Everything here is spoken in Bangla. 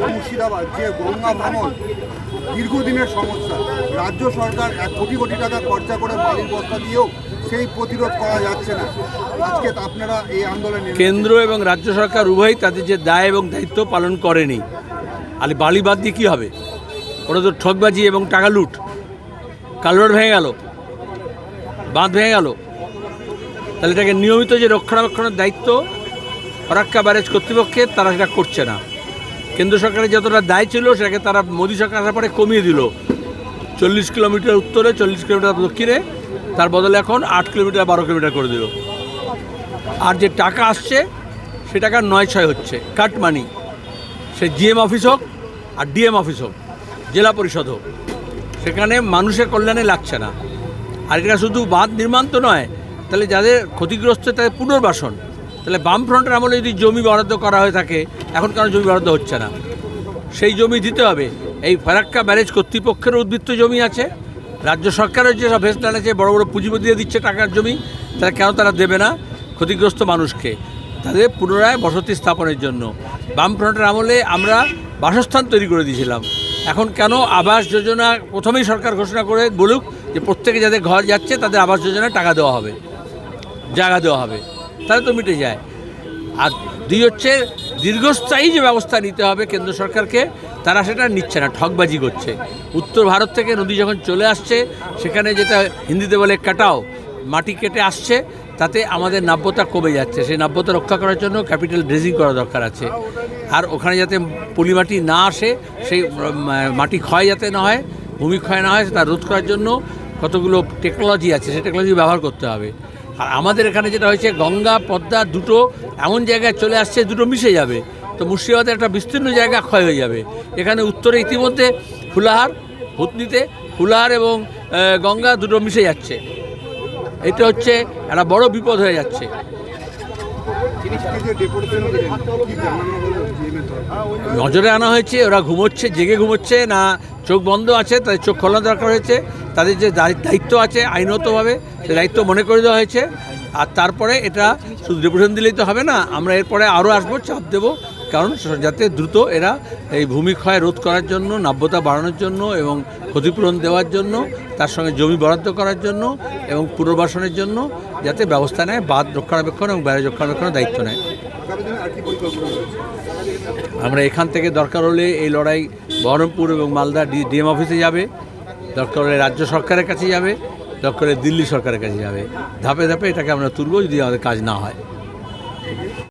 মুর্শিদাবাদ যে গঙ্গা ভাঙন দীর্ঘদিনের সমস্যা। রাজ্য সরকার এক কোটি কোটি টাকা খরচা করে বালির বস্তা দিয়েও সেই প্রতিরোধ করা যাচ্ছে না। আজকে আপনারা এই আন্দোলনে কেন্দ্র এবং রাজ্য সরকার উভয়ই তাদের যে দায় এবং দায়িত্ব পালন করেনি। আর বালি বাদ দিয়ে কী হবে? ওটা তো ঠকবাজি এবং টাকা লুট। কালভার্ট ভেঙে গেল। বাঁধ ভেঙে গেল। তাহলে এটাকে নিয়মিত যে রক্ষণাবেক্ষণের দায়িত্ব ফরাক্কা ব্যারেজ কর্তৃপক্ষের, তারা সেটা করছে না। কেন্দ্র সরকারের যতটা দায় ছিল, সেটাকে তারা মোদী সরকার আসার পরে কমিয়ে দিল। চল্লিশ কিলোমিটার উত্তরে, চল্লিশ কিলোমিটার দক্ষিণে, তার বদলে এখন আট কিলোমিটার, বারো কিলোমিটার করে দিল। আর যে টাকা আসছে, সে টাকা নয় ছয় হচ্ছে, কাট মানি। সে জিএম অফিস হোক আর ডিএম অফিস হোক, জেলা পরিষদ হোক, সেখানে মানুষের কল্যাণে লাগছে না। আর এটা শুধু বাঁধ নির্মাণ তো নয়, তাহলে যাদের ক্ষতিগ্রস্ত তাদের পুনর্বাসন। তাহলে বামফ্রন্টের আমলে যদি জমি বরাদ্দ করা হয়ে থাকে, এখন কেন জমি বরাদ্দ হচ্ছে না? সেই জমি দিতে হবে। এই ফারাক্কা ব্যারেজ কর্তৃপক্ষের উদ্বৃত্ত জমি আছে। রাজ্য সরকারের যে সব ভেস্টান আছে, বড় বড় পুঁজিপতি দিচ্ছে টাকার জমি তারা কেন তারা দেবে না ক্ষতিগ্রস্ত মানুষকে? তাদের পুনরায় বসতি স্থাপনের জন্য। বামফ্রন্টের আমলে আমরা বাসস্থান তৈরি করে দিয়েছিলাম। এখন কেন আবাস যোজনা প্রথমেই সরকার ঘোষণা করে বলুক যে প্রত্যেকে যাদের ঘর যাচ্ছে, তাদের আবাস যোজনায় টাকা দেওয়া হবে। জায়গা দেওয়া হবে। তাহলে তো মিটে যায়। আর দুই হচ্ছে, দীর্ঘস্থায়ী যে ব্যবস্থা নিতে হবে কেন্দ্র সরকারকে, তারা সেটা নিচ্ছে না ঠকবাজি করছে। উত্তর ভারত থেকে নদী যখন চলে আসছে, সেখানে যেটা হিন্দিতে বলে কাটাও, মাটি কেটে আসছে, তাতে আমাদের নাব্যতা কমে যাচ্ছে। সেই নাব্যতা রক্ষা করার জন্য ক্যাপিটাল ড্রেজিং করা দরকার আছে। আর ওখানে যাতে পলিমাটি না আসে, সেই মাটি ক্ষয় যাতে না হয় ভূমিক্ষয় না হয় তা রোধ করার জন্য কতগুলো টেকনোলজি আছে, সেই টেকনোলজি ব্যবহার করতে হবে। আর আমাদের এখানে যেটা হয়েছে, গঙ্গা, পদ্মা দুটো এমন জায়গায় চলে আসছে, দুটো মিশে যাবে। তো মুর্শিদাবাদের একটা বিস্তীর্ণ জায়গা ক্ষয় হয়ে যাবে। এখানে উত্তরে ইতিমধ্যে ফুলাহার, ভূতনিতে ফুলাহার এবং গঙ্গা দুটো মিশে যাচ্ছে। এটা হচ্ছে একটা বড় বিপদ হয়ে যাচ্ছে? নজরে আনা হয়েছে, ওরা ঘুমোচ্ছে, জেগে ঘুমোচ্ছে, না চোখ বন্ধ আছে তাদের চোখ খোলানো দরকার হয়েছে। তাদের যে দায়িত্ব আছে আইনতভাবে সে দায়িত্ব মনে করে দেওয়া হয়েছে। আর তারপরে এটা শুধু ডেপুটেশন দিলেই তো হবে না, আমরা এরপরে আরও আসব, চাপ দেবো, কারণ যাতে দ্রুত এরা এই ভূমিক্ষয় রোধ করার জন্য, নাব্যতা বাড়ানোর জন্য এবং ক্ষতিপূরণ দেওয়ার জন্য, তার সঙ্গে জমি বরাদ্দ করার জন্য এবং পুনর্বাসনের জন্য যাতে ব্যবস্থা নেয়, বাঁধ রক্ষণাবেক্ষণ এবং ব্যারেজ রক্ষণাবেক্ষণের দায়িত্ব নেয়। আমরা এখান থেকে দরকার হলে এই লড়াই বহরমপুর এবং মালদা ডিএম অফিসে যাবে। দরকার রাজ্য সরকারের কাছে যাবে, দরকার দিল্লি সরকারের কাছে যাবে। ধাপে ধাপে এটাকে আমরা তুলব যদি আমাদের কাজ না হয়।